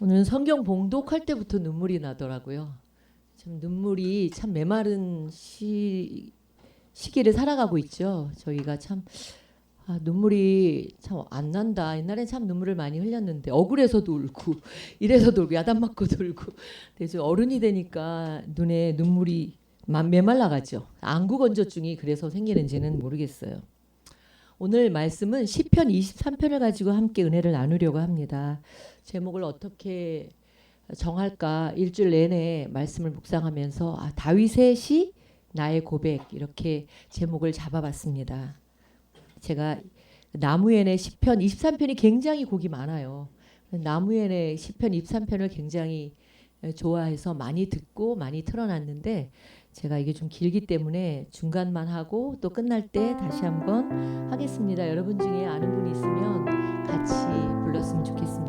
오늘 성경 봉독할 때부터 눈물이 나더라고요. 참 눈물이 참 메마른 시, 시기를 살아가고 있죠. 저희가 참 아, 눈물이 참 안 난다. 옛날엔 참 눈물을 많이 흘렸는데 억울해서도 울고 이래서도 울고 야단 맞고도 울고. 근데 어른이 되니까 눈에 눈물이 마- 메말라가죠. 안구 건조증이 그래서 생기는지는 모르겠어요. 오늘 말씀은 시편 23편을 가지고 함께 은혜를 나누려고 합니다. 제목을 어떻게 정할까 일주일 내내 말씀을 묵상하면서 아, 다윗의 시 나의 고백 이렇게 제목을 잡아봤습니다. 제가 나무엔의 시편 23편이 굉장히 곡이 많아요. 나무엔의 시편 23편을 굉장히 좋아해서 많이 듣고 많이 틀어놨는데 제가 이게 좀 길기 때문에 중간만 하고 또 끝날 때 다시 한번 하겠습니다. 여러분 중에 아는 분이 있으면 같이 불렀으면 좋겠습니다.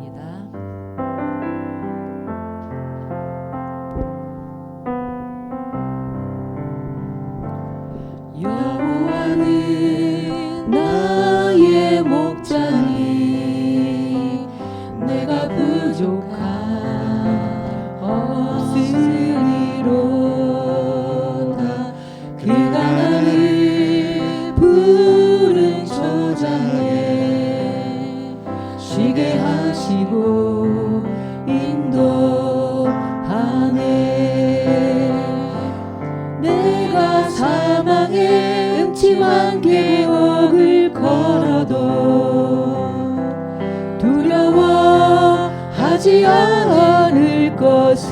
하지 않을 것은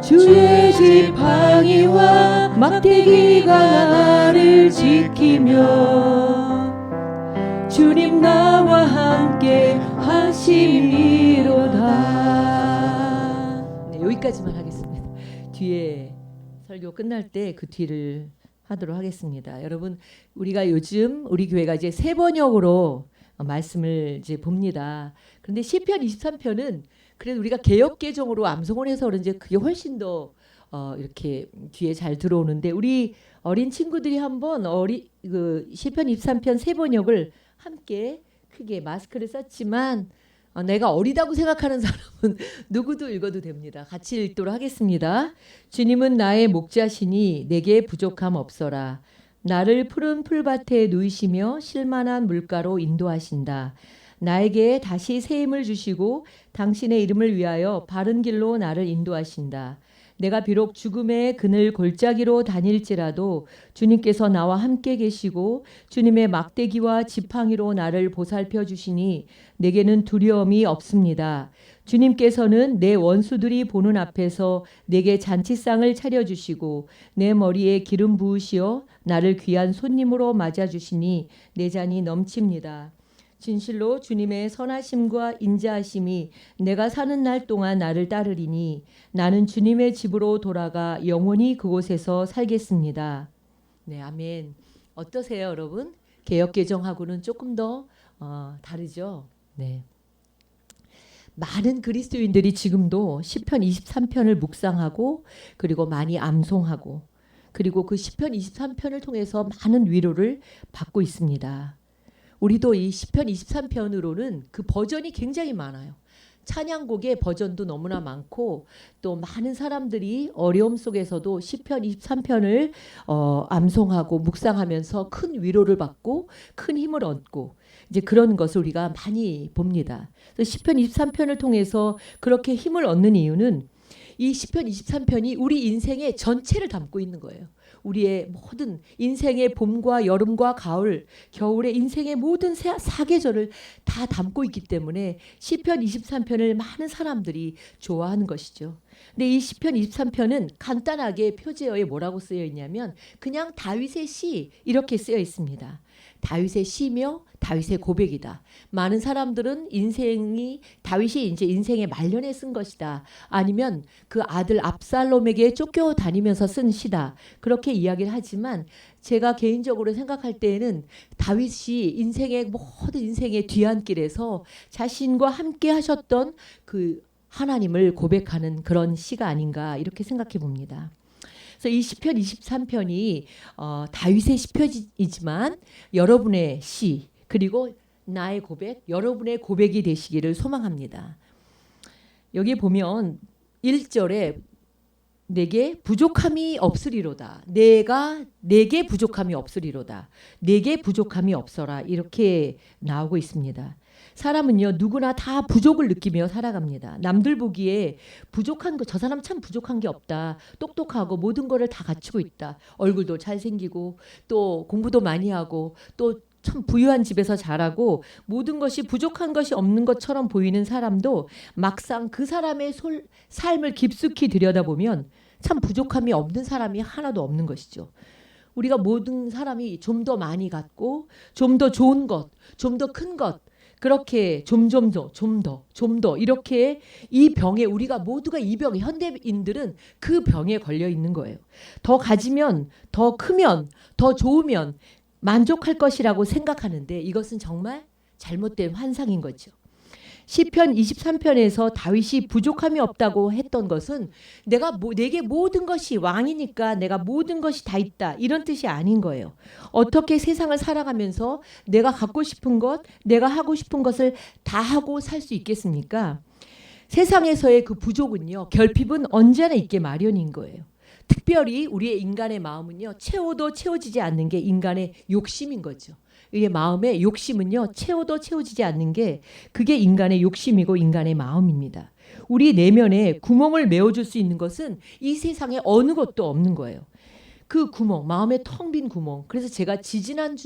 주의 지팡이와 막대기가 나를 지키며 주님 나와 함께 하심이로다 네, 여기까지만 하겠습니다 뒤에 설교 끝날 때 그 뒤를 하도록 하겠습니다. 여러분 우리가 요즘 우리 교회가 이제 세 번역으로 어, 말씀을 이제 봅니다. 그런데 시편 23편은 그래도 우리가 개역 개정으로 암송을 해서 그런지 그게 훨씬 더 어, 이렇게 뒤에 잘 들어오는데 우리 어린 친구들이 한번 어리 그 시편 23편 세 번역을 함께 크게 마스크를 썼지만 어, 내가 어리다고 생각하는 사람은 누구도 읽어도 됩니다. 같이 읽도록 하겠습니다. 주님은 나의 목자시니 내게 부족함 없어라. 나를 푸른 풀밭에 누이시며 실만한 물가로 인도하신다. 나에게 다시 새 힘을 주시고 당신의 이름을 위하여 바른 길로 나를 인도하신다. 내가 비록 죽음의 그늘 골짜기로 다닐지라도 주님께서 나와 함께 계시고 주님의 막대기와 지팡이로 나를 보살펴 주시니 내게는 두려움이 없습니다. 주님께서는 내 원수들이 보는 앞에서 내게 잔치상을 차려 주시고 내 머리에 기름 부으시어 나를 귀한 손님으로 맞아 주시니 내 잔이 넘칩니다. 진실로 주님의 선하심과 인자하심이 내가 사는 날 동안 나를 따르리니 나는 주님의 집으로 돌아가 영원히 그곳에서 살겠습니다. 네, 아멘. 어떠세요, 여러분? 개혁 개정하고는 조금 더 어, 다르죠. 네. 많은 그리스도인들이 지금도 시편 23편을 묵상하고 그리고 많이 암송하고 그리고 그 시편 23편을 통해서 많은 위로를 받고 있습니다. 우리도 이 시편 23편으로는 그 버전이 굉장히 많아요. 찬양곡의 버전도 너무나 많고 또 많은 사람들이 어려움 속에서도 시편 23편을 어, 암송하고 묵상하면서 큰 위로를 받고 큰 힘을 얻고 이제 그런 것을 우리가 많이 봅니다. 그래서 시편 23편을 통해서 그렇게 힘을 얻는 이유는 이 시편 23편이 우리 인생의 전체를 담고 있는 거예요. 우리의 모든 인생의 봄과 여름과 가을, 겨울의 인생의 모든 사- 사계절을 다 담고 있기 때문에 시편 23편을 많은 사람들이 좋아하는 것이죠. 근데 이 시편 23편은 간단하게 표제어에 뭐라고 쓰여 있냐면 그냥 다윗의 시 이렇게 쓰여 있습니다. 다윗의 시며 다윗의 고백이다. 많은 사람들은 인생이 다윗이 이제 인생의 말년에 쓴 것이다. 아니면 그 아들 압살롬에게 쫓겨 다니면서 쓴 시다. 그렇게 이야기를 하지만 제가 개인적으로 생각할 때에는 다윗이 인생의 모든 인생의 뒤안길에서 자신과 함께 하셨던 그 하나님을 고백하는 그런 시가 아닌가 이렇게 생각해 봅니다. 그래서 이 시편 23편이 어, 다윗의 시편이지만 여러분의 시 그리고 나의 고백, 여러분의 고백이 되시기를 소망합니다. 여기 보면 1절에 내게 부족함이 없으리로다. 내가 내게 부족함이 없으리로다. 내게 부족함이 없어라. 이렇게 나오고 있습니다. 사람은요 누구나 다 부족을 느끼며 살아갑니다. 남들 보기에 부족한 거 저 사람 참 부족한 게 없다. 똑똑하고 모든 거를 다 갖추고 있다. 얼굴도 잘생기고 또 공부도 많이 하고 또 참 부유한 집에서 자라고 모든 것이 부족한 것이 없는 것처럼 보이는 사람도 막상 그 사람의 솔, 삶을 깊숙이 들여다보면 참 부족함이 없는 사람이 하나도 없는 것이죠. 우리가 모든 사람이 좀 더 많이 갖고 좀 더 좋은 것, 좀 더 큰 것, 그렇게 좀 좀 더, 좀 더, 좀 더 이렇게 이 병에 우리가 모두가 이 병, 현대인들은 그 병에 걸려 있는 거예요. 더 가지면, 더 크면, 더 좋으면 만족할 것이라고 생각하는데 이것은 정말 잘못된 환상인 거죠. 시편 23편에서 다윗이 부족함이 없다고 했던 것은 내가 뭐, 내게 모든 것이 왕이니까 내가 모든 것이 다 있다 이런 뜻이 아닌 거예요. 어떻게 세상을 살아가면서 내가 갖고 싶은 것, 내가 하고 싶은 것을 다 하고 살 수 있겠습니까? 세상에서의 그 부족은요, 결핍은 언제나 있게 마련인 거예요. 특별히 우리의 인간의 마음은요, 채워도 채워지지 않는 게 인간의 욕심인 거죠. 우리의 마음의 욕심은요, 채워도 채워지지 않는 게 그게 인간의 욕심이고 인간의 마음입니다. 우리 내면에 구멍을 메워줄 수 있는 것은 이 세상에 어느 것도 없는 거예요. 그 구멍, 마음의 텅 빈 구멍. 그래서 제가 지지난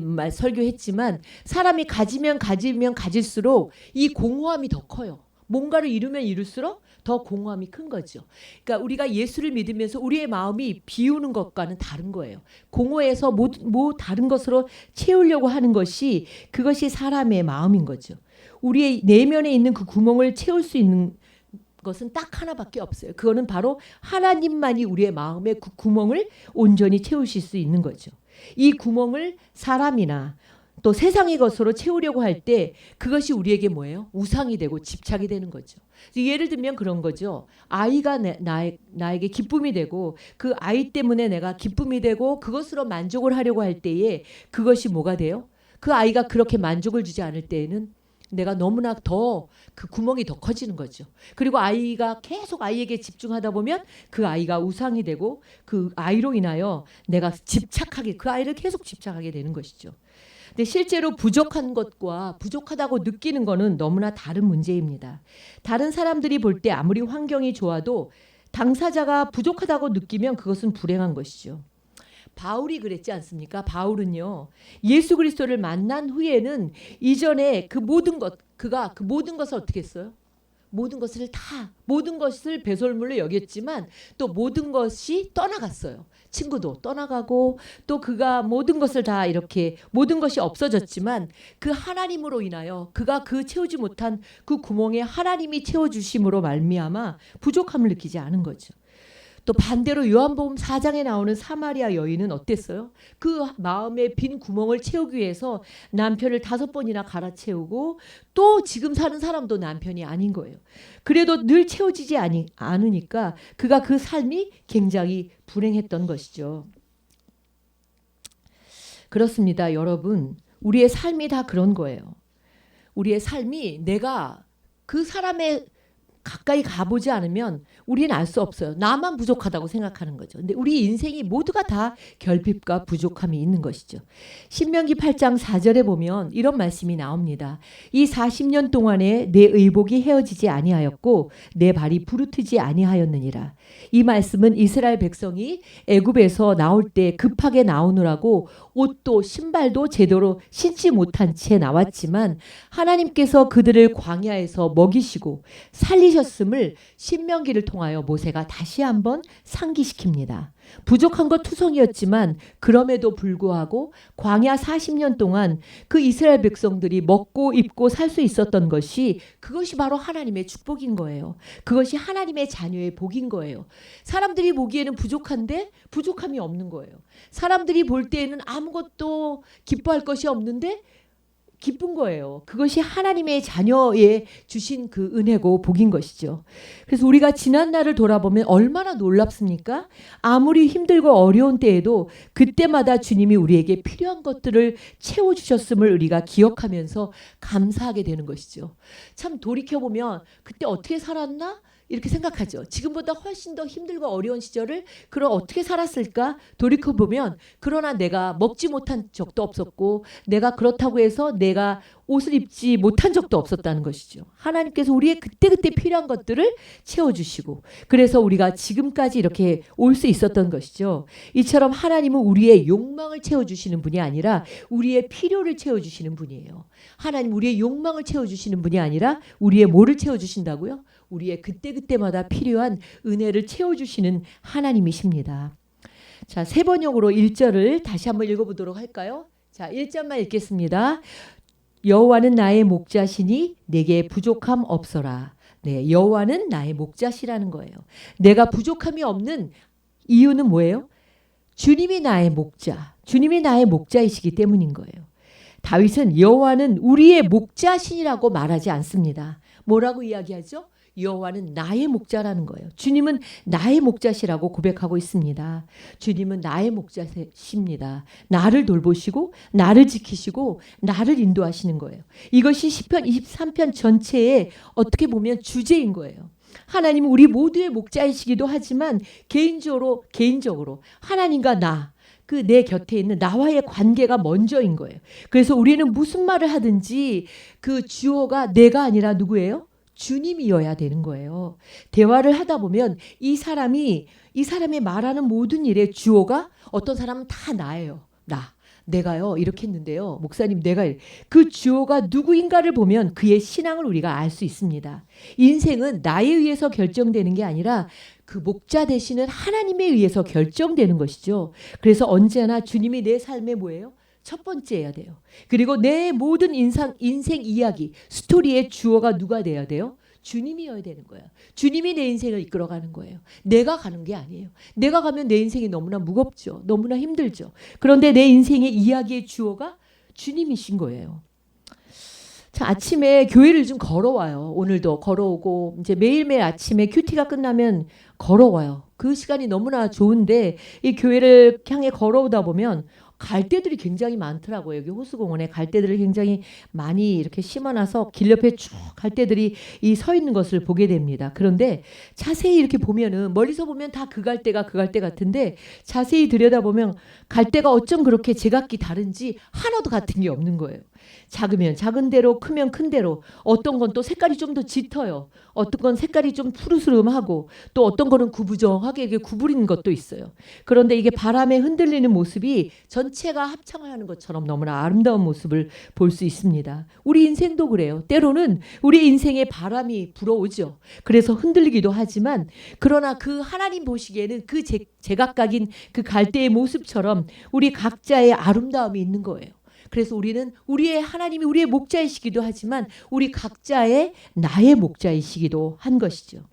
말 설교했지만 사람이 가지면 가지면 가질수록 이 공허함이 더 커요. 뭔가를 이루면 이룰수록 더 공허함이 큰 거죠. 그러니까 우리가 예수를 믿으면서 우리의 마음이 비우는 것과는 다른 거예요. 공허해서 뭐, 뭐 다른 것으로 채우려고 하는 것이 그것이 사람의 마음인 거죠. 우리의 내면에 있는 그 구멍을 채울 수 있는 것은 딱 하나밖에 없어요. 그거는 바로 하나님만이 우리의 마음의 그 구멍을 온전히 채우실 수 있는 거죠. 이 구멍을 사람이나 또 세상의 것으로 채우려고 할 때 그것이 우리에게 뭐예요? 우상이 되고 집착이 되는 거죠. 예를 들면 그런 거죠. 아이가 내, 나의, 나에게 기쁨이 되고 그 아이 때문에 내가 기쁨이 되고 그것으로 만족을 하려고 할 때에 그것이 뭐가 돼요? 그 아이가 그렇게 만족을 주지 않을 때에는 내가 너무나 더 그 구멍이 더 커지는 거죠. 그리고 아이가 계속 아이에게 집중하다 보면 그 아이가 우상이 되고 그 아이로 인하여 내가 집착하게 그 아이를 계속 집착하게 되는 것이죠. 근데 실제로 부족한 것과 부족하다고 느끼는 것은 너무나 다른 문제입니다. 다른 사람들이 볼 때 아무리 환경이 좋아도 당사자가 부족하다고 느끼면 그것은 불행한 것이죠. 바울이 그랬지 않습니까? 바울은요. 예수 그리스도를 만난 후에는 이전에 그 모든 것 그가 그 모든 것을 어떻게 했어요? 모든 것을 다 모든 것을 배설물로 여겼지만 또 모든 것이 떠나갔어요. 친구도 떠나가고 또 그가 모든 것을 다 이렇게 모든 것이 없어졌지만 그 하나님으로 인하여 그가 그 채우지 못한 그 구멍에 하나님이 채워 주심으로 말미암아 부족함을 느끼지 않은 거죠. 또 반대로 요한복음 4장에 나오는 사마리아 여인은 어땠어요? 그 마음의 빈 구멍을 채우기 위해서 남편을 다섯 번이나 갈아채우고 또 지금 사는 사람도 남편이 아닌 거예요. 그래도 늘 채워지지 아니, 않으니까 그가 그 삶이 굉장히 불행했던 것이죠. 그렇습니다, 여러분. 우리의 삶이 다 그런 거예요. 우리의 삶이 내가 그 사람의 가까이 가보지 않으면 우리는 알 수 없어요. 나만 부족하다고 생각하는 거죠. 근데 우리 인생이 모두가 다 결핍과 부족함이 있는 것이죠. 신명기 8장 4절에 보면 이런 말씀이 나옵니다. 이 40년 동안에 내 의복이 헤어지지 아니하였고 내 발이 부르트지 아니하였느니라. 이 말씀은 이스라엘 백성이 애굽에서 나올 때 급하게 나오느라고 옷도 신발도 제대로 신지 못한 채 나왔지만 하나님께서 그들을 광야에서 먹이시고 살리 셨음을 신명기를 통하여 모세가 다시 한번 상기시킵니다. 부족한 것 투성이었지만 그럼에도 불구하고 광야 40년 동안 그 이스라엘 백성들이 먹고 입고 살 수 있었던 것이 그것이 바로 하나님의 축복인 거예요. 그것이 하나님의 자녀의 복인 거예요. 사람들이 보기에는 부족한데 부족함이 없는 거예요. 사람들이 볼 때에는 아무것도 기뻐할 것이 없는데 기쁜 거예요. 그것이 하나님의 자녀에 주신 그 은혜고 복인 것이죠. 그래서 우리가 지난 날을 돌아보면 얼마나 놀랍습니까? 아무리 힘들고 어려운 때에도 그때마다 주님이 우리에게 필요한 것들을 채워 주셨음을 우리가 기억하면서 감사하게 되는 것이죠. 참 돌이켜 보면 그때 어떻게 살았나? 이렇게 생각하죠. 지금보다 훨씬 더 힘들고 어려운 시절을 그럼 어떻게 살았을까? 돌이켜 보면 그러나 내가 먹지 못한 적도 없었고 내가 그렇다고 해서 내가 옷을 입지 못한 적도 없었다는 것이죠. 하나님께서 우리의 그때그때 필요한 것들을 채워 주시고 그래서 우리가 지금까지 이렇게 올 수 있었던 것이죠. 이처럼 하나님은 우리의 욕망을 채워 주시는 분이 아니라 우리의 필요를 채워 주시는 분이에요. 하나님 우리의 욕망을 채워 주시는 분이 아니라 우리의 뭐를 채워 주신다고요? 우리의 그때그때마다 필요한 은혜를 채워주시는 하나님이십니다. 자, 세 번역으로 1절을 다시 한번 읽어보도록 할까요? 자, 1절만 읽겠습니다. 여호와는 나의 목자시니 내게 부족함 없어라. 네, 여호와는 나의 목자시라는 거예요. 내가 부족함이 없는 이유는 뭐예요? 주님이 나의 목자, 주님이 나의 목자이시기 때문인 거예요. 다윗은 여호와는 우리의 목자신이라고 말하지 않습니다. 뭐라고 이야기하죠? 여호와는 나의 목자라는 거예요. 주님은 나의 목자시라고 고백하고 있습니다. 주님은 나의 목자십니다. 나를 돌보시고 나를 지키시고 나를 인도하시는 거예요. 이것이 시편 23편 전체의 어떻게 보면 주제인 거예요. 하나님은 우리 모두의 목자이시기도 하지만 개인적으로 개인적으로 하나님과 나 그 내 곁에 있는 나와의 관계가 먼저인 거예요. 그래서 우리는 무슨 말을 하든지 그 주어가 내가 아니라 누구예요? 주님이어야 되는 거예요. 대화를 하다 보면 이 사람이 이 사람이 말하는 모든 일의 주어가 어떤 사람은 다 나예요. 나. 내가요 이렇게 했는데요 목사님 내가 이- 그 주어가 누구인가를 보면 그의 신앙을 우리가 알 수 있습니다 인생은 나에 의해서 결정되는 게 아니라 그 목자 되시는 하나님에 의해서 결정되는 것이죠 그래서 언제나 주님이 내 삶에 뭐예요 첫 번째여야 돼요 그리고 내 모든 인상, 인생 이야기 스토리의 주어가 누가 돼야 돼요 주님이어야 되는 거예요. 주님이 내 인생을 이끌어 가는 거예요. 내가 가는 게 아니에요. 내가 가면 내 인생이 너무나 무겁죠. 너무나 힘들죠. 그런데 내 인생의 이야기의 주어가 주님이신 거예요. 자, 아침에 교회를 좀 걸어와요. 오늘도 걸어오고 이제 매일매일 아침에 큐티가 끝나면 걸어와요. 그 시간이 너무나 좋은데 이 교회를 향해 걸어오다 보면 갈대들이 굉장히 많더라고요. 여기 호수공원에 갈대들을 굉장히 많이 이렇게 심어놔서 길 옆에 쭉 갈대들이 이 서 있는 것을 보게 됩니다. 그런데 자세히 이렇게 보면은 멀리서 보면 다 그 갈대가 그 갈대 같은데 자세히 들여다보면 갈대가 어쩜 그렇게 제각기 다른지 하나도 같은 게 없는 거예요. 작으면 작은 대로 크면 큰 대로 어떤 건 또 색깔이 좀 더 짙어요. 어떤 건 색깔이 좀 푸르스름하고 또 어떤 거는 구부정하게 이게 구부린 것도 있어요. 그런데 이게 바람에 흔들리는 모습이 전체가 합창을 하는 것처럼 너무나 아름다운 모습을 볼 수 있습니다. 우리 인생도 그래요. 때로는 우리 인생에 바람이 불어오죠. 그래서 흔들리기도 하지만 그러나 그 하나님 보시기에는 그 제, 제각각인 그 갈대의 모습처럼 우리 각자의 아름다움이 있는 거예요. 그래서 우리는 우리의 하나님이 우리의 목자이시기도 하지만 우리 각자의 나의 목자이시기도 한 것이죠.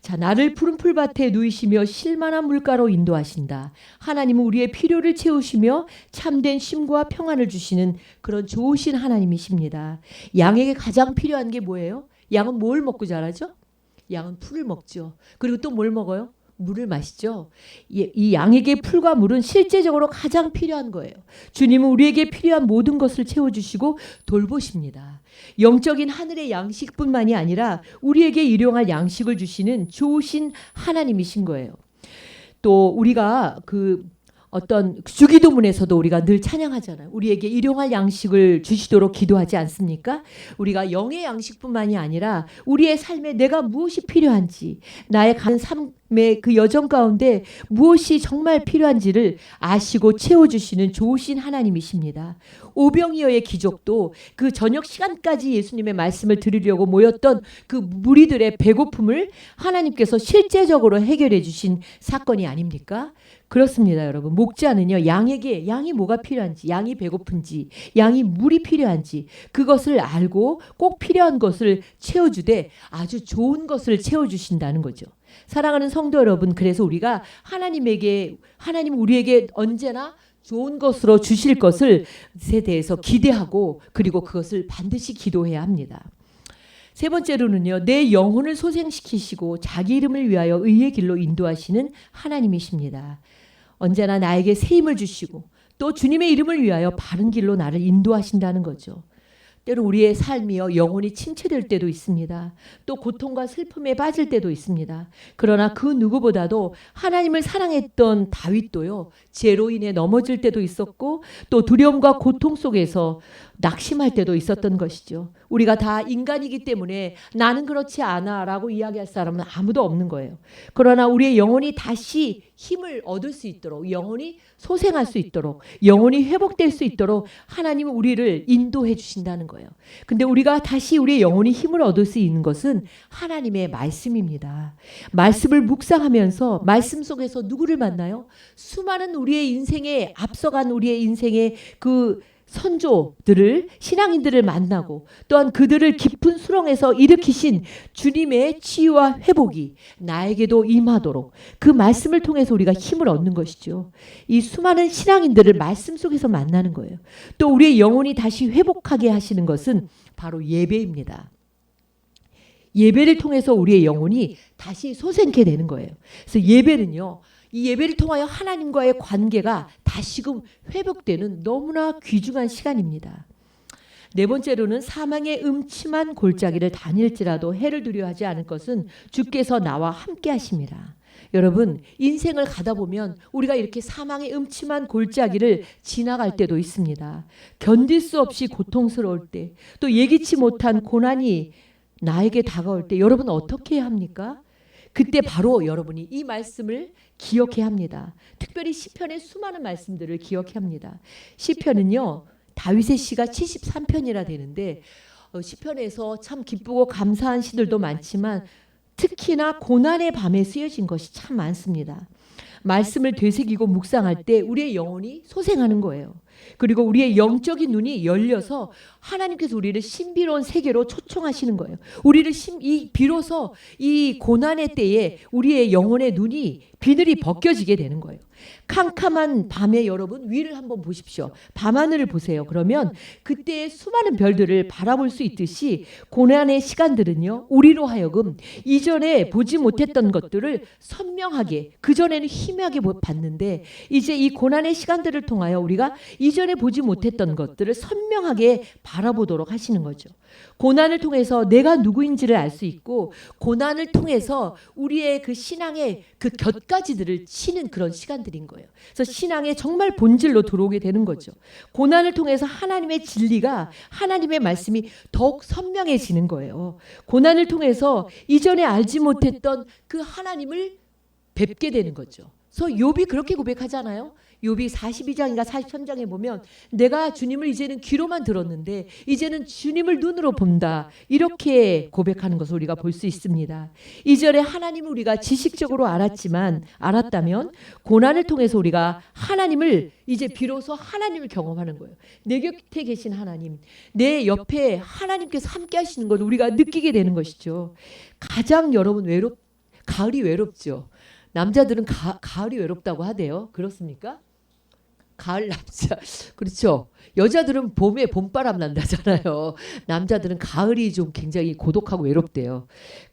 자, 나를 푸른 풀밭에 누이시며 실만한 물가로 인도하신다. 하나님은 우리의 필요를 채우시며 참된 쉼과 평안을 주시는 그런 좋으신 하나님이십니다. 양에게 가장 필요한 게 뭐예요? 양은 뭘 먹고 자라죠? 양은 풀을 먹죠. 그리고 또 뭘 먹어요? 물을 마시죠. 이, 이 양에게 풀과 물은 실제적으로 가장 필요한 거예요. 주님은 우리에게 필요한 모든 것을 채워주시고 돌보십니다. 영적인 하늘의 양식뿐만이 아니라 우리에게 일용할 양식을 주시는 좋으신 하나님이신 거예요. 또 우리가 그 어떤 주기도문에서도 우리가 늘 찬양하잖아요. 우리에게 일용할 양식을 주시도록 기도하지 않습니까? 우리가 영의 양식뿐만이 아니라 우리의 삶에 내가 무엇이 필요한지 나의 간 삶의 그 여정 가운데 무엇이 정말 필요한지를 아시고 채워주시는 좋으신 하나님이십니다. 오병이어의 기적도 그 저녁 시간까지 예수님의 말씀을 들으려고 모였던 그 무리들의 배고픔을 하나님께서 실제적으로 해결해 주신 사건이 아닙니까? 그렇습니다, 여러분. 목자는요, 양에게 양이 뭐가 필요한지, 양이 배고픈지, 양이 물이 필요한지 그것을 알고 꼭 필요한 것을 채워주되 아주 좋은 것을 채워주신다는 거죠. 사랑하는 성도 여러분, 그래서 우리가 하나님에게 하나님 우리에게 언제나 좋은 것으로 주실 것을 에 대해서 기대하고 그리고 그것을 반드시 기도해야 합니다. 세 번째로는요, 내 영혼을 소생시키시고 자기 이름을 위하여 의의 길로 인도하시는 하나님이십니다. 언제나 나에게 새 힘을 주시고 또 주님의 이름을 위하여 바른 길로 나를 인도하신다는 거죠. 때로 우리의 삶이요 영혼이 침체될 때도 있습니다. 또 고통과 슬픔에 빠질 때도 있습니다. 그러나 그 누구보다도 하나님을 사랑했던 다윗도요 죄로 인해 넘어질 때도 있었고 또 두려움과 고통 속에서 낙심할 때도 있었던 것이죠. 우리가 다 인간이기 때문에 나는 그렇지 않아라고 이야기할 사람은 아무도 없는 거예요. 그러나 우리의 영혼이 다시 힘을 얻을 수 있도록 영혼이 소생할 수 있도록 영혼이 회복될 수 있도록 하나님은 우리를 인도해 주신다는 거예요. 근데 우리가 다시 우리의 영혼이 힘을 얻을 수 있는 것은 하나님의 말씀입니다. 말씀을 묵상하면서 말씀 속에서 누구를 만나요? 수많은 우리의 인생에 앞서간 우리의 인생의 그 선조들을 신앙인들을 만나고 또한 그들을 깊은 수렁에서 일으키신 주님의 치유와 회복이 나에게도 임하도록 그 말씀을 통해서 우리가 힘을 얻는 것이죠. 이 수많은 신앙인들을 말씀 속에서 만나는 거예요. 또 우리의 영혼이 다시 회복하게 하시는 것은 바로 예배입니다. 예배를 통해서 우리의 영혼이 다시 소생케 되는 거예요. 그래서 예배는요. 이 예배를 통하여 하나님과의 관계가 다시금 회복되는 너무나 귀중한 시간입니다. 네 번째로는 사망의 음침한 골짜기를 다닐지라도 해를 두려워하지 않을 것은 주께서 나와 함께 하심이라. 여러분 인생을 가다 보면 우리가 이렇게 사망의 음침한 골짜기를 지나갈 때도 있습니다. 견딜 수 없이 고통스러울 때, 또 예기치 못한 고난이 나에게 다가올 때 여러분 어떻게 합니까? 그때 바로 여러분이 이 말씀을 기억해야 합니다. 특별히 시편의 수많은 말씀들을 기억해야 합니다. 시편은요. 다윗의 시가 73편이라 되는데 어, 시편에서 참 기쁘고 감사한 시들도 많지만 특히나 고난의 밤에 쓰여진 것이 참 많습니다. 말씀을 되새기고 묵상할 때 우리의 영혼이 소생하는 거예요. 그리고 우리의 영적인 눈이 열려서 하나님께서 우리를 신비로운 세계로 초청하시는 거예요. 우리를 신, 이 비로소 이 고난의 때에 우리의 영혼의 눈이 비늘이 벗겨지게 되는 거예요. 캄캄한 밤에 여러분 위를 한번 보십시오. 밤하늘을 보세요. 그러면 그때의 수많은 별들을 바라볼 수 있듯이 고난의 시간들은요. 우리로 하여금 이전에 보지 못했던 것들을 선명하게 그전에는 희미하게 보- 봤는데 이제 이 고난의 시간들을 통하여 우리가 이 전에 보지 못했던 것들을 선명하게 바라보도록 하시는 거죠. 고난을 통해서 내가 누구인지를 알 수 있고 고난을 통해서 우리의 그 신앙의 그 곁가지들을 치는 그런 시간들인 거예요. 그래서 신앙의 정말 본질로 들어오게 되는 거죠. 고난을 통해서 하나님의 진리가 하나님의 말씀이 더욱 선명해지는 거예요. 고난을 통해서 이전에 알지 못했던 그 하나님을 뵙게 되는 거죠. 그래서 욥이 그렇게 고백하잖아요. 욥이 42장인가 43장에 보면 내가 주님을 이제는 귀로만 들었는데 이제는 주님을 눈으로 본다. 이렇게 고백하는 것을 우리가 볼 수 있습니다. 이전에 하나님을 우리가 지식적으로 알았지만 알았다면 고난을 통해서 우리가 하나님을 이제 비로소 하나님을 경험하는 거예요. 내 곁에 계신 하나님, 내 옆에 하나님께서 함께 하시는 걸 우리가 느끼게 되는 것이죠. 가장 여러분 외롭 가을이 외롭죠. 남자들은 가, 가을이 외롭다고 하대요. 그렇습니까? 가을 남자 그렇죠. 여자들은 봄에 봄바람 난다잖아요. 남자들은 가을이 좀 굉장히 고독하고 외롭대요.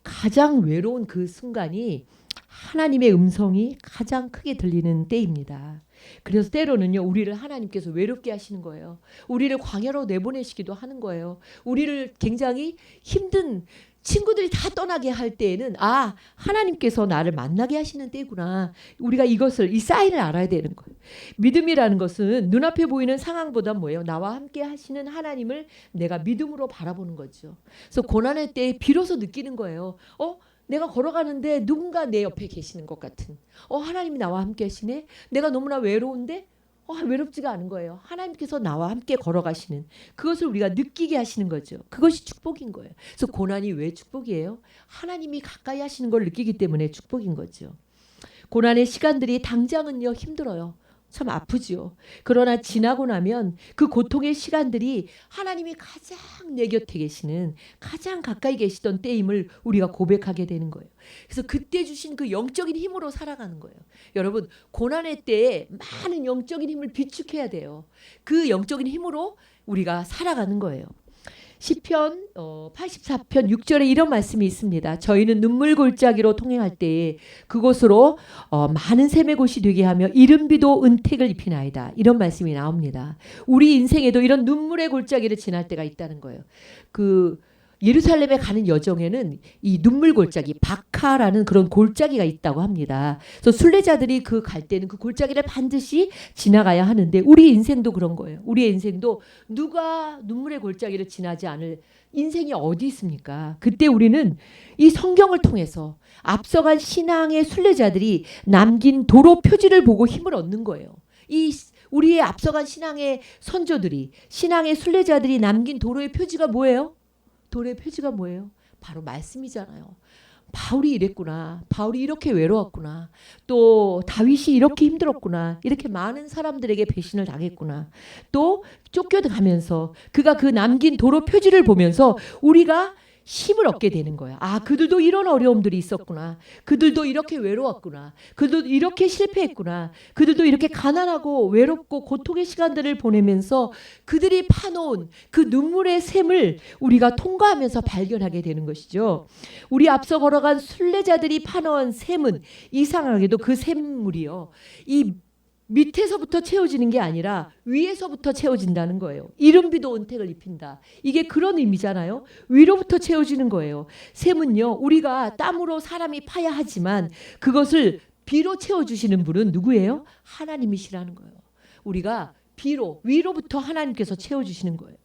가장 외로운 그 순간이 하나님의 음성이 가장 크게 들리는 때입니다. 그래서 때로는요 우리를 하나님께서 외롭게 하시는 거예요. 우리를 광야로 내보내시기도 하는 거예요. 우리를 굉장히 힘든 친구들이 다 떠나게 할 때에는 아 하나님께서 나를 만나게 하시는 때구나. 우리가 이것을 이 사인을 알아야 되는 거예요. 믿음이라는 것은 눈앞에 보이는 상황보다 뭐예요? 나와 함께 하시는 하나님을 내가 믿음으로 바라보는 거죠. 그래서 고난의 때에 비로소 느끼는 거예요. 어? 내가 걸어가는데 누군가 내 옆에 계시는 것 같은. 어 하나님이 나와 함께 하시네. 내가 너무나 외로운데 어, 외롭지가 않은 거예요. 하나님께서 나와 함께 걸어가시는 그것을 우리가 느끼게 하시는 거죠. 그것이 축복인 거예요. 그래서 고난이 왜 축복이에요? 하나님이 가까이 하시는 걸 느끼기 때문에 축복인 거죠. 고난의 시간들이 당장은요 힘들어요. 참 아프지요. 그러나 지나고 나면 그 고통의 시간들이 하나님이 가장 내 곁에 계시는 가장 가까이 계시던 때임을 우리가 고백하게 되는 거예요. 그래서 그때 주신 그 영적인 힘으로 살아가는 거예요. 여러분 고난의 때에 많은 영적인 힘을 비축해야 돼요. 그 영적인 힘으로 우리가 살아가는 거예요. 시편 어, 84편 6절에 이런 말씀이 있습니다. 저희는 눈물 골짜기로 통행할 때에 그곳으로 어, 많은 샘의 곳이 되게 하며 이른비도 은택을 입히나이다. 이런 말씀이 나옵니다. 우리 인생에도 이런 눈물의 골짜기를 지날 때가 있다는 거예요. 그 예루살렘에 가는 여정에는 이 눈물 골짜기 바카라는 그런 골짜기가 있다고 합니다. 그래서 순례자들이 그 갈 때는 그 골짜기를 반드시 지나가야 하는데 우리 인생도 그런 거예요. 우리의 인생도 누가 눈물의 골짜기를 지나지 않을 인생이 어디 있습니까? 그때 우리는 이 성경을 통해서 앞서간 신앙의 순례자들이 남긴 도로 표지를 보고 힘을 얻는 거예요. 이 우리의 앞서간 신앙의 선조들이 신앙의 순례자들이 남긴 도로의 표지가 뭐예요? 도로의 표지가 뭐예요? 바로 말씀이잖아요. 바울이 이랬구나. 바울이 이렇게 외로웠구나. 또 다윗이 이렇게 힘들었구나. 이렇게 많은 사람들에게 배신을 당했구나. 또 쫓겨가면서 그가 그 남긴 도로 표지를 보면서 우리가 힘을 얻게 되는 거야. 아, 그들도 이런 어려움들이 있었구나. 그들도 이렇게 외로웠구나. 그들도 이렇게 실패했구나. 그들도 이렇게 가난하고 외롭고 고통의 시간들을 보내면서 그들이 파놓은 그 눈물의 샘을 우리가 통과하면서 발견하게 되는 것이죠. 우리 앞서 걸어간 순례자들이 파놓은 샘은 이상하게도 그 샘물이요. 이 밑에서부터 채워지는 게 아니라 위에서부터 채워진다는 거예요. 이른비도 은택을 입힌다. 이게 그런 의미잖아요. 위로부터 채워지는 거예요. 샘은요, 우리가 땀으로 사람이 파야 하지만 그것을 비로 채워주시는 분은 누구예요? 하나님이시라는 거예요. 우리가 비로, 위로부터 하나님께서 채워주시는 거예요.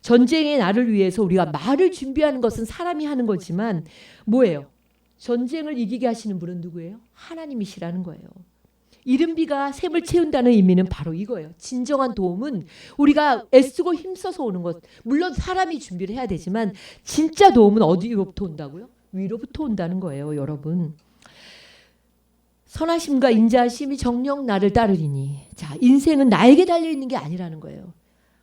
전쟁의 날을 위해서 우리가 말을 준비하는 것은 사람이 하는 거지만 뭐예요? 전쟁을 이기게 하시는 분은 누구예요? 하나님이시라는 거예요. 이른비가 샘을 채운다는 의미는 바로 이거예요. 진정한 도움은 우리가 애쓰고 힘써서 오는 것. 물론 사람이 준비를 해야 되지만 진짜 도움은 어디로부터 온다고요? 위로부터 온다는 거예요, 여러분. 선하심과 인자하심이 정령 나를 따르리니. 자, 인생은 나에게 달려 있는 게 아니라는 거예요.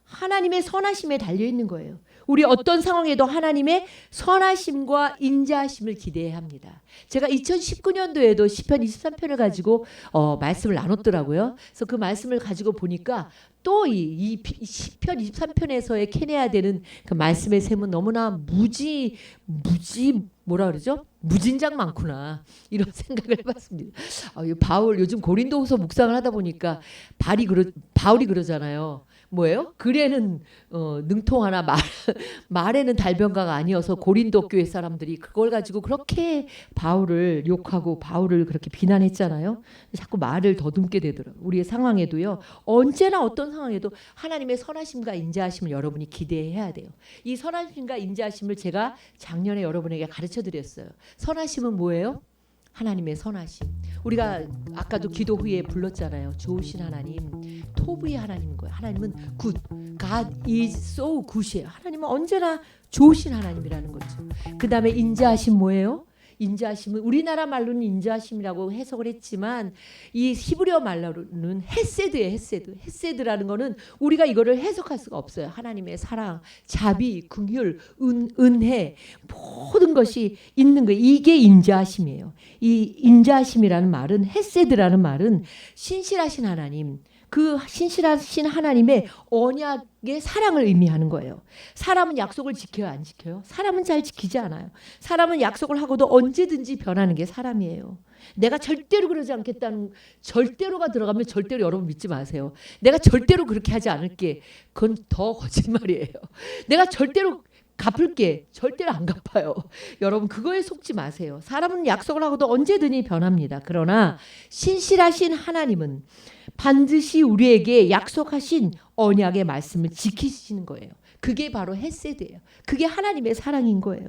하나님의 선하심에 달려 있는 거예요. 우리 어떤 상황에도 하나님의 선하심과 인자하심을 기대해야 합니다. 제가 2019년도에도 시편 23편을 가지고 어, 말씀을 나눴더라고요. 그래서 그 말씀을 가지고 보니까 또이 이 시편 23편에서의 캐내야 되는 그 말씀의 셈은 너무나 무지 무지 뭐라 그러죠? 무진장 많구나 이런 생각을 해봤습니다. 아, 이 바울 요즘 고린도후서 묵상을 하다 보니까 발이 그러 바울이 그러잖아요. 뭐예요? 글에는 어, 능통하나 말 말에는 달변가가 아니어서 고린도 교회 사람들이 그걸 가지고 그렇게 바울을 욕하고 바울을 그렇게 비난했잖아요. 자꾸 말을 더듬게 되더라고요. 우리의 상황에도요. 언제나 어떤 상황에도 하나님의 선하심과 인자하심을 여러분이 기대해야 돼요. 이 선하심과 인자하심을 제가 작년에 여러분에게 가르쳐 드렸어요. 선하심은 뭐예요? 하나님의 선하심. 우리가 아까도 기도 후에 불렀잖아요. 좋으신 하나님, 토부의 하나님인 거예요. 하나님은 good, God is so good이에요. 하나님은 언제나 좋으신 하나님이라는 거죠. 그 다음에 인자하심 뭐예요? 인자하심은 우리나라 말로는 인자하심이라고 해석을 했지만 이 히브리어 말로는 헤세드예요. 헤세드. 헤세드라는 거는 우리가 이거를 해석할 수가 없어요. 하나님의 사랑, 자비, 긍휼, 은, 은혜 모든 것이 있는 거예요. 이게 인자하심이에요. 이 인자하심이라는 말은 헤세드라는 말은 신실하신 하나님, 그 신실하신 하나님의 언약의 사랑을 의미하는 거예요. 사람은 약속을 지켜요, 안 지켜요? 사람은 잘 지키지 않아요. 사람은 약속을 하고도 언제든지 변하는 게 사람이에요. 내가 절대로 그러지 않겠다는 절대로가 들어가면 절대로 여러분 믿지 마세요. 내가 절대로 그렇게 하지 않을게. 그건 더 거짓말이에요. 내가 절대로 갚을게 절대로 안 갚아요. 여러분 그거에 속지 마세요. 사람은 약속을 하고도 언제든지 변합니다. 그러나 신실하신 하나님은 반드시 우리에게 약속하신 언약의 말씀을 지키시는 거예요. 그게 바로 헤세드예요. 그게 하나님의 사랑인 거예요.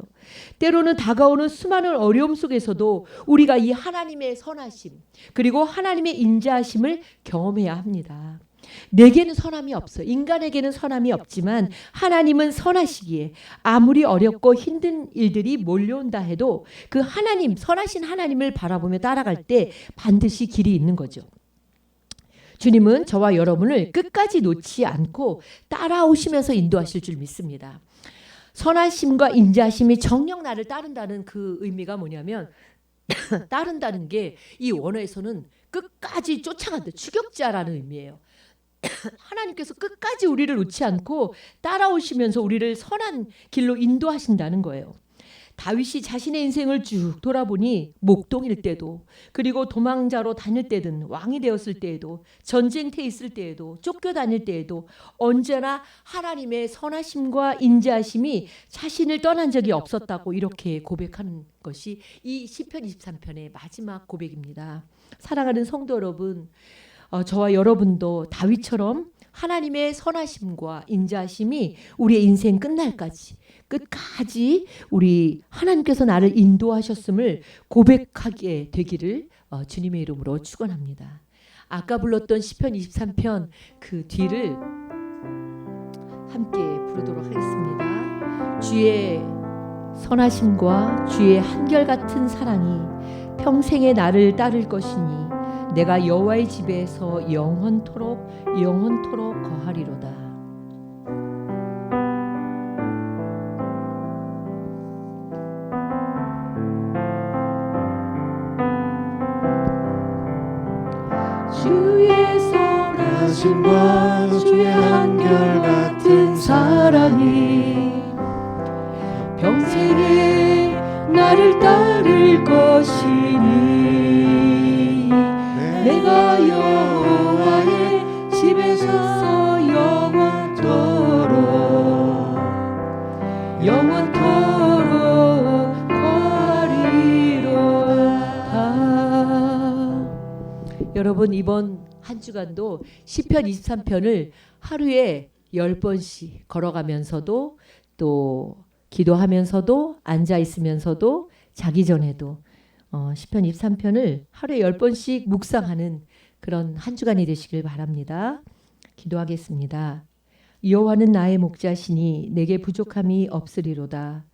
때로는 다가오는 수많은 어려움 속에서도 우리가 이 하나님의 선하심 그리고 하나님의 인자하심을 경험해야 합니다. 내게는 선함이 없어. 인간에게는 선함이 없지만 하나님은 선하시기에 아무리 어렵고 힘든 일들이 몰려온다 해도 그 하나님 선하신 하나님을 바라보며 따라갈 때 반드시 길이 있는 거죠. 주님은 저와 여러분을 끝까지 놓지 않고 따라오시면서 인도하실 줄 믿습니다. 선하심과 인자심이 정녕 나를 따른다는 그 의미가 뭐냐면 따른다는 게 이 원어에서는 끝까지 쫓아간다 추격자라는 의미예요. 하나님께서 끝까지 우리를 놓지 않고 따라오시면서 우리를 선한 길로 인도하신다는 거예요. 다윗이 자신의 인생을 쭉 돌아보니 목동일 때도 그리고 도망자로 다닐 때든 왕이 되었을 때에도 전쟁터에 있을 때에도 쫓겨 다닐 때에도 언제나 하나님의 선하심과 인자하심이 자신을 떠난 적이 없었다고 이렇게 고백하는 것이 이 시편 23편의 마지막 고백입니다. 사랑하는 성도 여러분, 어, 저와 여러분도 다윗처럼 하나님의 선하심과 인자하심이 우리의 인생 끝날까지 끝까지 우리 하나님께서 나를 인도하셨음을 고백하게 되기를 어, 주님의 이름으로 축원합니다. 아까 불렀던 시편 23편 그 뒤를 함께 부르도록 하겠습니다. 주의 선하심과 주의 한결같은 사랑이 평생에 나를 따를 것이니 내가 여호와의 집에서 영원토록 영원토록 거하리로다. 선하심과 주의 한결같은 사랑이 평생에 나를 따를 것이니 내가 여호와의 집에서 영원토록 영원토록 거하리로다. 여러분 이번 한 주간도 시편 23편을 하루에 10번씩 걸어가면서도 또 기도하면서도 앉아 있으면서도 자기 전에도 어, 시편 23편을 하루에 10번씩 묵상하는 그런 한 주간이 되시길 바랍니다. 기도하겠습니다. 여호와는 나의 목자시니 내게 부족함이 없으리로다.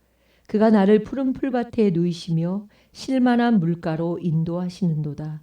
그가 나를 푸른 풀밭에 누이시며 실만한 물가로 인도하시는도다.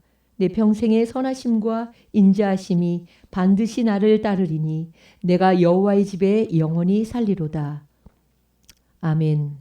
내 평생의 선하심과 인자하심이 반드시 나를 따르리니 내가 여호와의 집에 영원히 살리로다. 아멘.